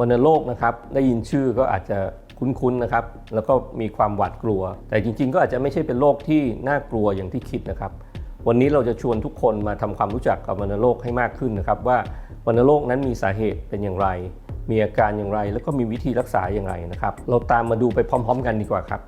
วัณโรคนะครับได้ยินชื่อก็อาจจะคุ้นๆนะครับ แล้วก็มีความหวาดกลัว แต่จริง ๆ ก็อาจจะไม่ใช่เป็นโรคที่น่ากลัวอย่างที่คิดนะครับ วันนี้เราจะชวนทุกคนมาทำความรู้จักกับวัณโรคให้มากขึ้นนะครับว่าวัณโรคนั้นมีสาเหตุเป็นอย่างไร มีอาการอย่างไร แล้วก็มีวิธีรักษาอย่างไรนะครับ เราตามมาดูไปพร้อม ๆ กันดีกว่าครับ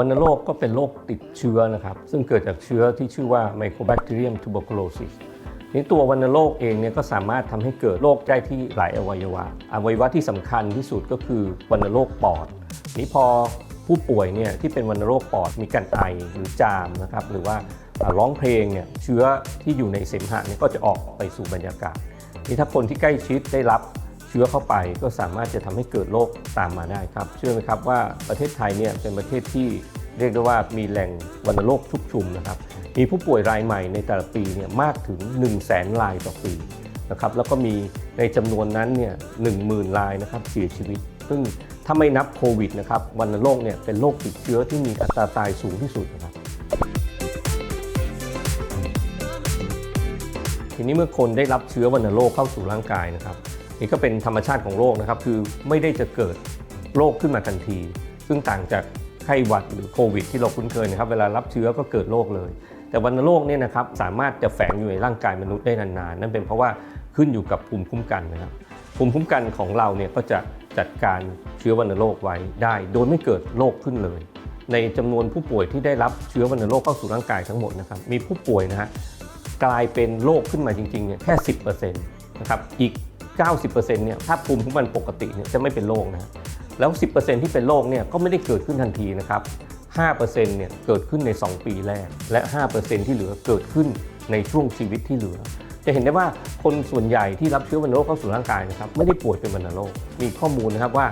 วัณโรคก็เป็นโรคติดเชื้อนะครับ ซึ่งเกิดจากเชื้อที่ชื่อว่า Mycobacterium tuberculosis นี่ตัววัณโรคเองเนี่ยก็สามารถทำให้เกิดโรคได้ที่หลายอวัยวะ อวัยวะที่สำคัญที่สุดก็คือวัณโรคปอด นี่พอผู้ป่วยเนี่ยที่เป็นวัณโรคปอดมีการไอหรือจามนะครับหรือว่าร้องเพลงเนี่ยเชื้อที่อยู่ในเสมหะเนี่ยก็จะออกไปสู่บรรยากาศนี่ถ้าคนที่ใกล้ชิดได้รับ เชื้อเข้าไปก็สามารถจะทำให้เกิดโรคตามมาได้ครับ เชื่อไหมครับว่าประเทศไทยเนี่ยเป็นประเทศที่เรียกได้ว่ามีแหล่งวัณโรคชุกชุมนะครับ มีผู้ป่วยรายใหม่ในแต่ละปีเนี่ยมากถึง 1 0 0 0 0แสนรายต่อปีนะครับแล้วก็มีในจำนวนนั้นเนี่ยหนึ่งหมื่นรายนะครับเสียชีวิต ซึ่งถ้าไม่นับโควิดนะครับวัณโรคเนี่ยเป็นโรคติดเชื้อที่มีอัตราตายสูงที่สุดนะครับทีนี้เมื่อคนได้รับเชื้อวัณโรคเข้าสู่ร่างกายนะครับ นี่ก็เป็นธรรมชาติของโรคนะครับ คือไม่ได้จะเกิดโรคขึ้นมาทันที ซึ่งต่างจากไข้หวัดหรือโควิด ที่เราคุ้นเคยนะครับ เวลารับเชื้อก็เกิดโรคเลย แต่วัณโรคเนี่ยนะครับสามารถจะแฝงอยู่ในร่างกายมนุษย์ได้นานๆ นั่นเป็นเพราะว่าขึ้นอยู่กับภูมิคุ้มกันนะครับ ภูมิคุ้มกันของเราเนี่ยก็จะจัดการเชื้อวัณโรคไว้ได้ โดยไม่เกิดโรคขึ้นเลย ในจำนวนผู้ป่วยที่ได้รับเชื้อวัณโรคเข้าสู่ร่างกายทั้งหมดนะครับ มีผู้ป่วยนะฮะกลายเป็นโรคขึ้นมาจริงๆเนี่ยแค่ 10%นะครับ อีก 90%เนี่ยถ้าภูมิคุ้มกันปกติเนี่ยจะไม่เป็นโรคนะแล้ว 10%ที่เป็นโรคเนี่ยก็ไม่ได้เกิดขึ้นทันทีนะครับ5%เนี่ยเกิดขึ้นใน 2 ปีแรก และ 5%ที่เหลือเกิดขึ้นในช่วงชีวิตที่เหลือ จะเห็นได้ว่าคนส่วนใหญ่ที่รับเชื้อวัณโรคเข้าสู่ร่างกายนะครับไม่ได้ป่วยเป็นวัณโรค มีข้อมูลนะครับว่า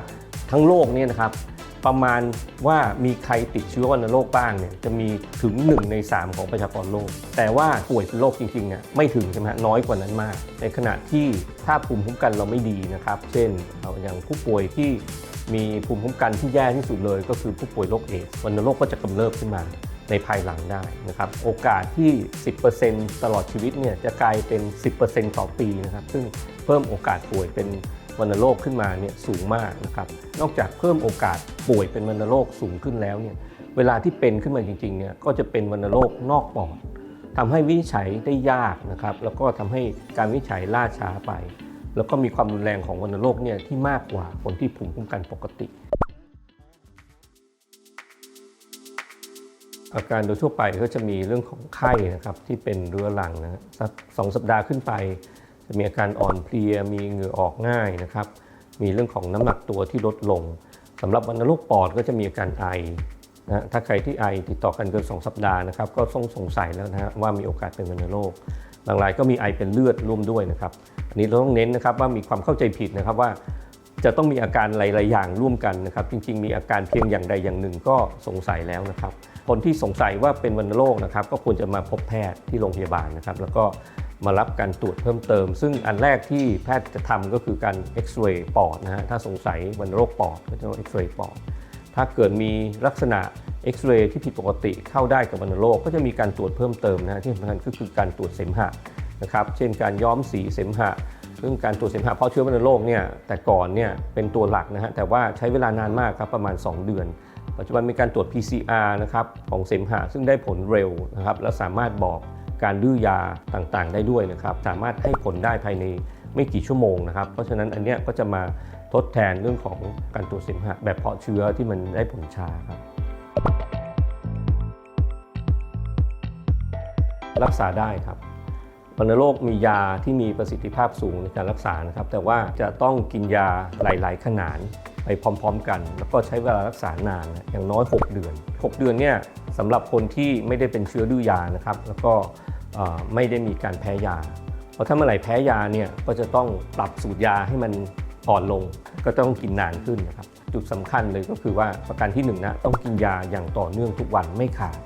ทั้งโลกเนี่ยนะครับ ประมาณว่ามีใครติดเชื้อวัณโรคบ้างเนี่ยจะมีถึง 1 ใน 3 ของประชากรโลก แต่ว่าป่วยเป็นโรคจริงๆเนี่ยไม่ถึงใช่ไหมน้อยกว่านั้นมาก ในขณะที่ถ้าภูมิคุ้มกันเราไม่ดีนะครับ เช่นอาอย่างผู้ป่วยที่มีภูมิคุ้มกันที่แย่ที่สุดเลย ก็คือผู้ป่วยโรคเอดส์วัณโรคก็จะกำเริบขึ้นมาในภายหลังได้นะครับโอกาสที่ 10%ตลอดชีวิตเนี่ยจะกลายเป็น 10%ต่อปีนะครับซึ่งเพิ่มโอกาสป่วยเป็น วัณโรคขึ้นมาเนี่ยสูงมากนะครับ นอกจากเพิ่มโอกาสป่วยเป็นวัณโรคสูงขึ้นแล้วเนี่ยเวลาที่เป็นขึ้นมาจริงๆเนี่ยก็จะเป็นวัณโรคนอกปอดทำให้วินิจฉัยได้ยากนะครับ แล้วก็ทำให้การวินิจฉัยล่าช้าไป แล้วก็มีความรุนแรงของวัณโรคเนี่ยที่มากกว่าคนที่ภูมิคุ้มกันปกติ อาการโดยทั่วไปก็จะมีเรื่องของไข้นะครับที่เป็นเรื้อรังนะสักสองสัปดาห์ขึ้นไป จะมีอาการอ่อนเพลียมีเหงื่อออกง่ายนะครับ มีเรื่องของน้ำหนักตัวที่ลดลงสำหรับวัณโรคปอดก็จะมีอาการไอนะถ้าใครที่ไอติดต่อกันเกิน 2 สัปดาห์นะครับก็ต้องสงสัยแล้วนะฮะว่ามีโอกาสเป็นวัณโรคบางรายก็มีไอเป็นเลือดร่วมด้วยนะครับอันนี้เราต้องเน้นนะครับว่ามีความเข้าใจผิดนะครับว่าจะต้องมีอาการหลาย ๆ อย่างร่วมกันนะครับ จริง ๆ มีอาการเพียงอย่างใดอย่างหนึ่งก็สงสัยแล้วนะครับ คนที่สงสัยว่าเป็นวัณโรคนะครับ ก็ควรจะมาพบแพทย์ที่โรงพยาบาลนะครับ แล้วก็ มารับการตรวจเพิ่มเติม ซึ่งอันแรกที่แพทย์จะทำก็คือการเอ็กซเรย์ปอดนะฮะถ้าสงสัยวัณโรคปอดก็จะเอ็กซเรย์ปอด ถ้าเกิดมีลักษณะเอ็กซเรย์ที่ผิดปกติเข้าได้กับวัณโรคก็จะมีการตรวจเพิ่มเติมนะฮะที่สำคัญก็คือการตรวจเสมหะนะครับเช่นการย้อมสีเสมหะซึ่งการตรวจเสมหะเพราะเชื้อวัณโรคเนี่ยแต่ก่อนเนี่ยเป็นตัวหลักนะฮะแต่ว่าใช้เวลานานมากครับประมาณ 2 เดือน ปัจจุบันมีการตรวจ PCR นะครับของเสมหะซึ่งได้ผลเร็วนะครับและสามารถบอก การดื้อยาต่างๆ ได้ด้วยนะครับ สามารถให้ผลได้ภายในไม่กี่ชั่วโมงนะครับ เพราะฉะนั้นอันเนี้ยก็จะมาทดแทนเรื่องของการตรวจเสมหะแบบเพาะเชื้อที่มันได้ผลช้าครับ รักษาได้ครับวัณโรคมียาที่มีประสิทธิภาพสูงในการรักษานะครับ แต่ว่าจะต้องกินยาหลาย ๆ ขนาดไปพร้อม ๆ กัน แล้วก็ใช้เวลารักษานานอย่างน้อย 6 เดือน 6 เดือนเนี่ยสำหรับคนที่ไม่ได้เป็นเชื้อดื้อยานะครับ แล้วก็ ไม่ได้มีการแพ้ยา เพราะถ้าเมื่อไหร่แพ้ยาเนี่ยก็จะต้องปรับสูตรยาให้มันอ่อนลง ก็ต้องกินนานขึ้นนะครับ จุดสำคัญเลยก็คือว่าประการที่หนึ่งนะต้องกินยาอย่างต่อเนื่องทุกวันไม่ขาด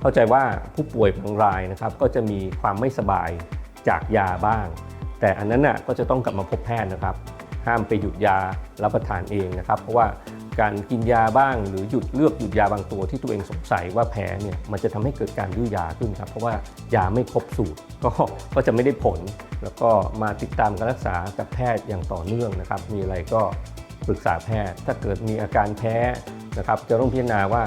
เข้าใจว่าผู้ป่วยบางรายนะครับก็จะมีความไม่สบายจากยาบ้าง แต่อันนั้นน่ะก็จะต้องกลับมาพบแพทย์นะครับ ห้ามไปหยุดยารับประทานเองนะครับ เพราะว่า การกินยาบ้าง หรือหยุดเลือกหยุดยาบางตัวที่ตัวเองสงสัยว่าแพ้เนี่ยมันจะทำให้เกิดการดื้อยาขึ้นครับ เพราะว่ายาไม่ครบสูตรก็ก็จะไม่ได้ผล แล้วก็มาติดตามการรักษากับแพทย์อย่างต่อเนื่องนะครับ มีอะไรก็ปรึกษาแพทย์ ถ้าเกิดมีอาการแพ้นะครับ จะต้องพิจารณาว่า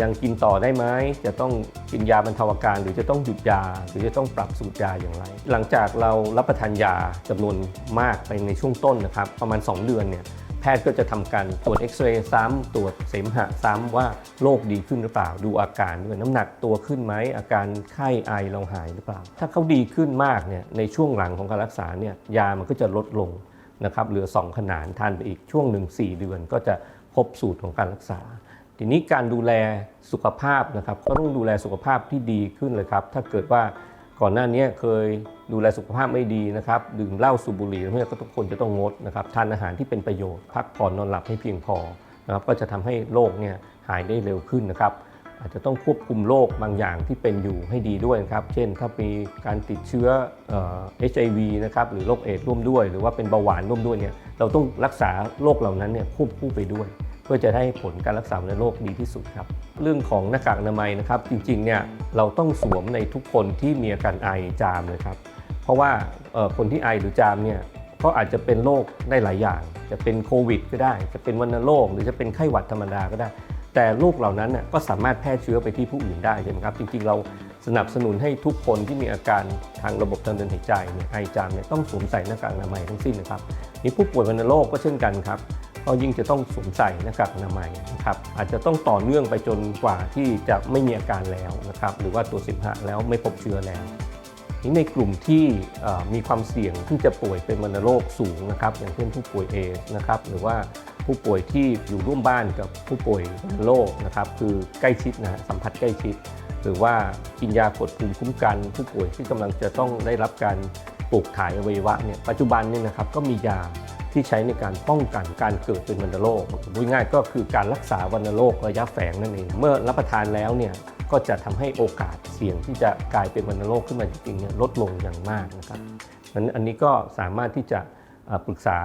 ยังกินต่อได้ไหมจะต้องกินยาบรรเทาอาการ หรือจะต้องหยุดยา หรือจะต้องปรับสูตรยาอย่างไร หลังจากเรารับประทานยาจำนวนมากไปในช่วงต้นนะครับ ประมาณ 2 เดือนเนี่ย แพทย์ก็จะทำการตรวจเอ็กซเรย์ซ้ำตรวจเสมหะซ้ำว่าโรคดีขึ้นหรือเปล่า ดูอาการด้วยน้ำหนักตัวขึ้นไหมอาการไข้ไอเราหายหรือเปล่า ถ้าเขาดีขึ้นมากเนี่ยในช่วงหลังของการรักษาเนี่ยยามันก็จะลดลงนะครับเหลือ 2 ขนาดทานไปอีกช่วงหนึ่ง4เดือน ก็จะพบสูตรของการรักษา ทีนี้การดูแลสุขภาพนะครับก็ต้องดูแลสุขภาพที่ดีขึ้นเลยครับ ถ้าเกิดว่า ก่อนหน้านี้เคยดูแลสุขภาพไม่ดีนะครับดื่มเหล้าสูบบุหรี่เนี่ยก็ทุกคนจะต้องงดนะครับทานอาหารที่เป็นประโยชน์พักผ่อนนอนหลับให้เพียงพอนะครับก็จะทำให้โรคเนี่ยหายได้เร็วขึ้นนะครับอาจจะต้องควบคุมโรคบางอย่างที่เป็นอยู่ให้ดีด้วยนะครับ เช่นถ้ามีการติดเชื้อเอ่อ HIV นะครับหรือโรคเอดส์ร่วมด้วย หรือว่าเป็นเบาหวานร่วมด้วยเนี่ยเราต้องรักษาโรคเหล่านั้นเนี่ยควบคู่ไปด้วย พื่อจะได้ผลการรักษาในโรคดีที่สุดครับ เรื่องของหน้ากากอนามัยนะครับ จริงๆเนี่ยเราต้องสวมในทุกคนที่มีอาการไอจามเลยครับ เพราะว่าคนที่ไอหรือจามเนี่ยก็อาจจะเป็นโรคได้หลายอย่าง จะเป็นโควิด ก็ได้ จะเป็นวัณโรคหรือจะเป็นไข้หวัดธรรมดาก็ได้ แต่โรคเหล่านั้นน่ะก็สามารถแพร่เชื้อไปที่ผู้อื่นได้ใช่ไหมครับ จริงๆ เราสนับสนุนให้ทุกคนที่มีอาการทางระบบทางเดินหายใจเนี่ยไอจามเนี่ยต้องสวมใส่หน้ากากอนามัยทั้งสิ้นนะครับนี่ผู้ป่วยวัณโรคก็เช่นกันครับ ก็ยิ่งจะต้องสวมใส่หน้ากากอนามัยนะครับอาจจะต้องต่อเนื่องไปจนกว่าที่จะไม่มีอาการแล้วนะครับหรือว่าตัวสิบหะแล้วไม่พบเชื้อแล้วนี่ในกลุ่มที่มีความเสี่ยงที่จะป่วยเป็นวัณโรคสูงนะครับอย่างเช่นผู้ป่วยเอสนะครับหรือว่าผู้ป่วยที่อยู่ร่วมบ้านกับผู้ป่วยวัณโรคนะครับคือใกล้ชิดนะฮะสัมผัสใกล้ชิด หรือว่ากินยากดภูมิคุ้มกัน ผู้ป่วยที่กำลังจะต้องได้รับการปลูกถ่ายอวัยวะเนี่ยปัจจุบันเนี่ยนะครับก็มียา ที่ใช้ในการป้องกันการเกิดเป็นวัณโรคพูดง่ายก็คือการรักษาวัณโรคระยะแฝงนั่นเอง เมื่อรับประทานแล้วเนี่ยก็จะทำให้โอกาสเสี่ยงที่จะกลายเป็นวัณโรคขึ้นมาจริงๆลดลงอย่างมากนะครับนั้นอันนี้ก็สามารถที่จะปรึกษา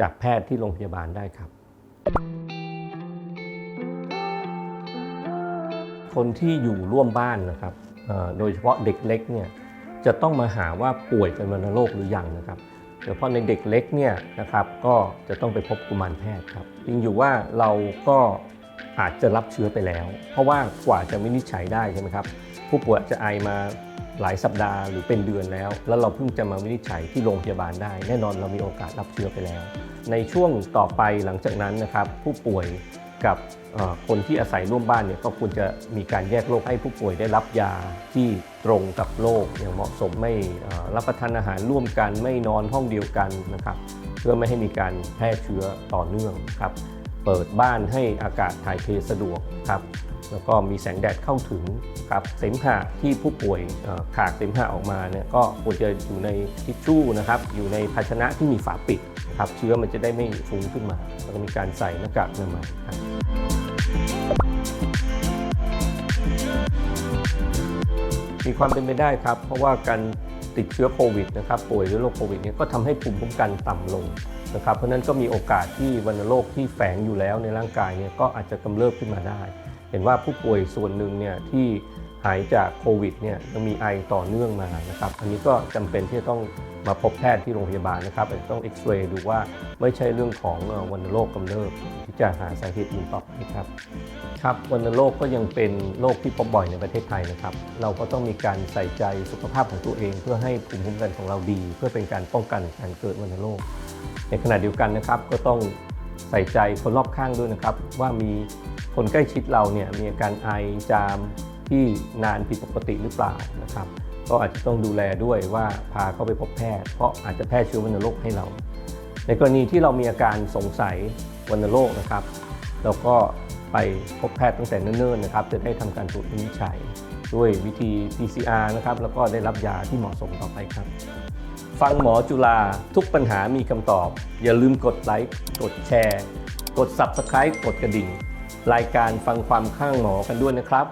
จากแพทย์ที่โรงพยาบาลได้ครับ คนที่อยู่ร่วมบ้านนะครับโดยเฉพาะเด็กเล็กเนี่ยจะต้องมาหาว่าป่วยเป็นวัณโรคหรือยังนะครับ โดยเฉพาะในเด็กเล็กเนี่ยนะครับก็จะต้องไปพบกุมารแพทย์ครับจริงอยู่ว่าเราก็อาจจะรับเชื้อไปแล้ว เพราะว่ากว่าจะวินิจฉัยได้ใช่ไหมครับผู้ป่วยจจะไอมาหลายสัปดาห์หรือเป็นเดือนแล้ว แล้วเราเพิ่งจะมาวินิจฉัยที่โรงพยาบาลได้ แน่นอนเรามีโอกาสรับเชื้อไปแล้ว ในช่วงต่อไปหลังจากนั้นนะครับผู้ป่วย กับคนที่อาศัยร่วมบ้านเนี่ยก็ควรจะมีการแยกโรคให้ผู้ป่วยได้รับยาที่ตรงกับโรคอย่างเหมาะสมไม่รับประทานอาหารร่วมกันไม่นอนห้องเดียวกันนะครับเพื่อไม่ให้มีการแพร่เชื้อต่อเนื่องครับเปิดบ้านให้อากาศถ่ายเทสะดวกครับ แล้วก็มีแสงแดดเข้าถึงครับเสมหะที่ผู้ป่วยขากเสมหะออกมาเนี่ยก็ควรจะอยู่ในทิชชู่นะครับอยู่ในภาชนะที่มีฝาปิดนะครับเชื้อมันจะได้ไม่ฟุ้งขึ้นมา แล้วก็มีการใส่หน้ากากอนามัยมีความเป็นไปได้ครับ เพราะว่าการติดเชื้อโควิดนะครับป่วยด้วยโรคโควิดเนี่ยก็ทำให้ภูมิคุ้มกันต่ำลงนะครับเพราะฉะนั้นก็มีโอกาสที่วัณโรคที่แฝงอยู่แล้วในร่างกายเนี่ยก็อาจจะกำเริบขึ้นมาได้ เห็นว่าผู้ป่วยส่วนหนึ่งเนี่ยที่หายจากโควิดเนี่ยยังมีไอต่อเนื่องมานะครับ อันนี้ก็จำเป็นที่จะต้องมาพบแพทย์ที่โรงพยาบาลนะครับอาจจะต้องเอ็กซเรย์ดูว่าไม่ใช่เรื่องของวัณโรคกำเริบที่จะหาสาเหตุอื่นต่อไปครับครับวัณโรคก็ยังเป็นโรคที่พบบ่อยในประเทศไทยนะครับ เราก็ต้องมีการใส่ใจสุขภาพของตัวเอง เพื่อให้ภูมิคุ้มกันของเราดี เพื่อเป็นการป้องกันการเกิดวัณโรค ในขณะเดียวกันนะครับก็ต้อง ใส่ใจคนรอบข้างด้วยนะครับ ว่ามีคนใกล้ชิดเราเนี่ยมีอาการไอจามที่นานผิดปกติหรือเปล่านะครับ ก็อาจจะต้องดูแลด้วยว่าพาเขาไปพบแพทย์ เพราะอาจจะแพร่เชื้อวัณโรคให้เรา ในกรณีที่เรามีอาการสงสัยวัณโรคนะครับ เราก็ไปพบแพทย์ตั้งแต่เนิ่นๆนะครับ จะได้ทำการตรวจวินิจฉัย ด้วยวิธี PCR นะครับแล้วก็ได้รับยาที่เหมาะสมต่อไปครับ ฟังหมอจุฬาทุกปัญหามีคำตอบ อย่าลืมกดไลค์ กดแชร์ กด Subscribe กดกระดิ่ง รายการฟังความข้างหมอกันด้วยนะครับ